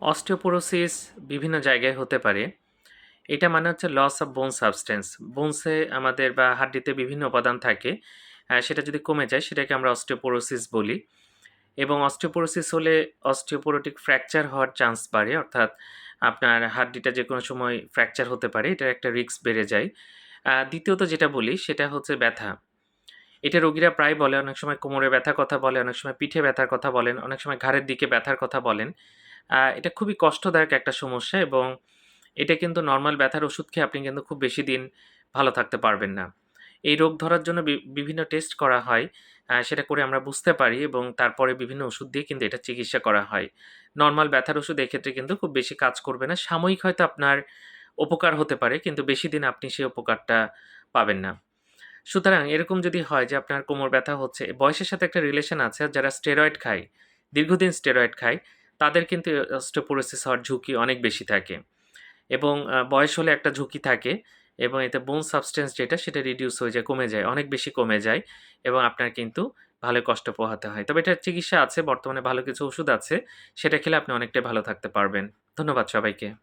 Osteoporosis বিভিন্ন জায়গায় হতে পারে। এটা মানে হচ্ছে লস অফ বোন সাবস্টেন্স বোনসে আমাদের বা হাড্ডিতে বিভিন্ন উপাদান থাকে সেটা যদি কমে যায়, সেটাকে আমরা অস্টিওপোরোসিস বলি। এবং অস্টিওপোরোসিস হলে অস্টিওপোরোটিক ফ্র্যাকচার হওয়ার চান্স বাড়ে, অর্থাৎ আপনার হাড্ডিটা যে কোনো সময় ফ্র্যাকচার হতে পারে, এটার একটা রিস্ক বেড়ে যায়। দ্বিতীয়ত যেটা বলি, সেটা হচ্ছে ব্যথা। এটা রোগীরা প্রায় বলে, অনেক সময় কোমরে ব্যথার কথা বলে, অনেক সময় পিঠে ব্যথার কথা বলেন, অনেক সময় ঘাড়ের দিকে ব্যথার কথা বলেন। এটা খুবই কষ্টদায়ক একটা সমস্যা এবং এটা কিন্তু নর্মাল ব্যথার ওষুধ খেয়ে আপনি কিন্তু খুব বেশি দিন ভালো থাকতে পারবেন না। এই রোগ ধরার জন্য বিভিন্ন টেস্ট করা হয় সেটা করে আমরা বুঝতে পারি এবং তারপরে বিভিন্ন ওষুধ দিয়ে কিন্তু এটা চিকিৎসা করা হয়। নর্মাল ব্যথার ওষুধ এক্ষেত্রে কিন্তু খুব বেশি কাজ করবে না, সাময়িক হয়তো আপনার উপকার হতে পারে কিন্তু বেশি দিন আপনি সেই উপকারটা পাবেন না। সুতরাং এরকম যদি হয় যে আপনার কোমর ব্যথা হচ্ছে, বয়সের সাথে একটা রিলেশন আছে, যারা স্টেরয়েড খায়, দীর্ঘদিন স্টেরয়েড খায় তাদের কিন্তু অস্টোপোরোসিস হওয়ার ঝুঁকি অনেক বেশি থাকে। এবং বয়স হলে একটা ঝুঁকি থাকে এবং এতে বোন সাবস্টেন্স যেটা, সেটা রিডিউস হয়ে যায়, কমে যায়, অনেক বেশি কমে যায় এবং আপনার কিন্তু ভালো কষ্ট পোহাতে হয়। তবে এটার চিকিৎসা আছে, বর্তমানে ভালো কিছু ওষুধ আছে, সেটা খেলে আপনি অনেকটাই ভালো থাকতে পারবেন। ধন্যবাদ সবাইকে।